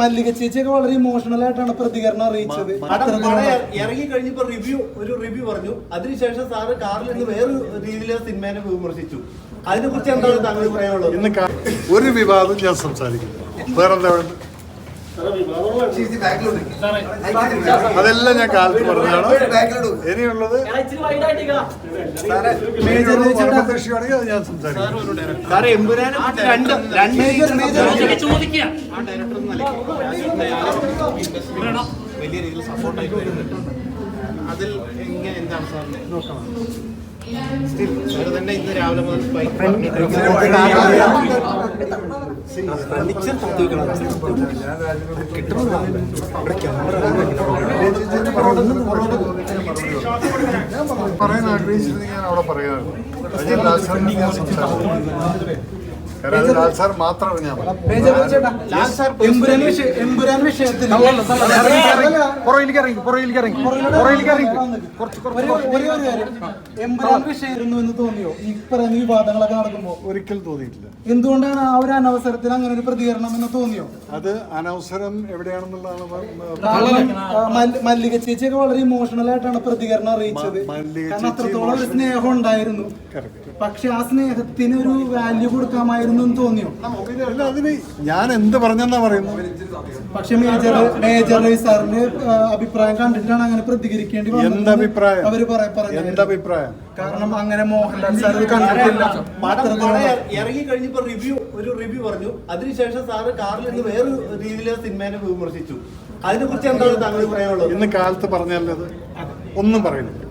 മല്ലിക ചേച്ചിയൊക്കെ വളരെ ഇമോഷണൽ ആയിട്ടാണ് പ്രതികരണം അറിയിച്ചത്. ഇറങ്ങി കഴിഞ്ഞപ്പോ റിവ്യൂ ഒരു റിവ്യൂ പറഞ്ഞു. അതിനുശേഷം സാറ് കാറിൽ നിന്ന് വേറൊരു രീതിയിൽ സിനിമേനെ വിമർശിച്ചു. അതിനെ കുറിച്ച് എന്താണ് താങ്കൾ പറയാനുള്ളത്? ഒരു വിവാദം ഞാൻ സംസാരിക്കുന്നു വേറെന്താ വേണ്ട അതെല്ലാം ഞാൻ കാലത്ത് പറഞ്ഞതാണ്. ഇനിയുള്ളത് വിഷയമാണെങ്കിൽ അത് ഞാൻ സംസാരിക്കും വലിയ രീതിയിൽ സപ്പോർട്ടായിട്ട് വരുന്നുണ്ട് അതിൽ എങ്ങനെ എന്താണ് സാറിന് സ്റ്റിൽ സാർ തന്നെ ഇന്ന് രാവിലെ മുതൽ സ്പൈക്ക് പറയാൻ ആഗ്രഹിച്ചിരുന്നെങ്കിൽ ഞാൻ അവിടെ ഞാൻ ഞാൻ അത് ലാൽ സാർ മാത്രമാണ് ഞാൻ എമ്പുരാൻ എന്ന് തോന്നിയോ? ഈ പറയുന്ന വിവാദങ്ങളൊക്കെ നടക്കുമ്പോ? ഒരിക്കൽ തോന്നിയിട്ടില്ല. എന്തുകൊണ്ടാണ് ആ ഒരു അനവസരത്തിൽ അങ്ങനെ ഒരു പ്രതികരണം എന്ന് തോന്നിയോ? അത് അനവസരം എവിടെയാണെന്നുള്ളതാണ് മല്ലിക ചേച്ചിയൊക്കെ വളരെ ഇമോഷണൽ ആയിട്ടാണ് പ്രതികരണം അറിയിച്ചത്. കാരണം അത്രത്തോളം ഒരു സ്നേഹം ഉണ്ടായിരുന്നു. പക്ഷെ ആ സ്നേഹത്തിന് ഒരു വാല്യൂ കൊടുക്കാമായിരുന്നു എന്ന് തോന്നിയോ? അല്ല അതിന് ഞാൻ എന്ത് പറഞ്ഞെന്നാ പറയുന്നത് പക്ഷെ മേജർ മേജർ സാറിന്റെ അഭിപ്രായം കണ്ടിട്ടാണ് അങ്ങനെ പ്രതികരിക്കേണ്ടി വന്നത് എന്ത് അഭിപ്രായം? അവർ. എന്ത് അഭിപ്രായം? കാരണം അങ്ങനെ മോഹൻലാൽ സാർ കണ്ടിട്ടില്ല. ഇറങ്ങി കഴിഞ്ഞപ്പോ റിവ്യൂ ഒരു റിവ്യൂ പറഞ്ഞു. അതിനുശേഷം സാറ് കാറിൽ നിന്ന് വേറെ രീതിയിൽ സിനിമേനെ വിമർശിച്ചു. അതിനെ കുറിച്ച് എന്താണ് താങ്കൾ പറയാനുള്ളത്? ഇന്ന് കാലത്ത് പറഞ്ഞല്ലത് ഒന്നും പറയുന്നില്ല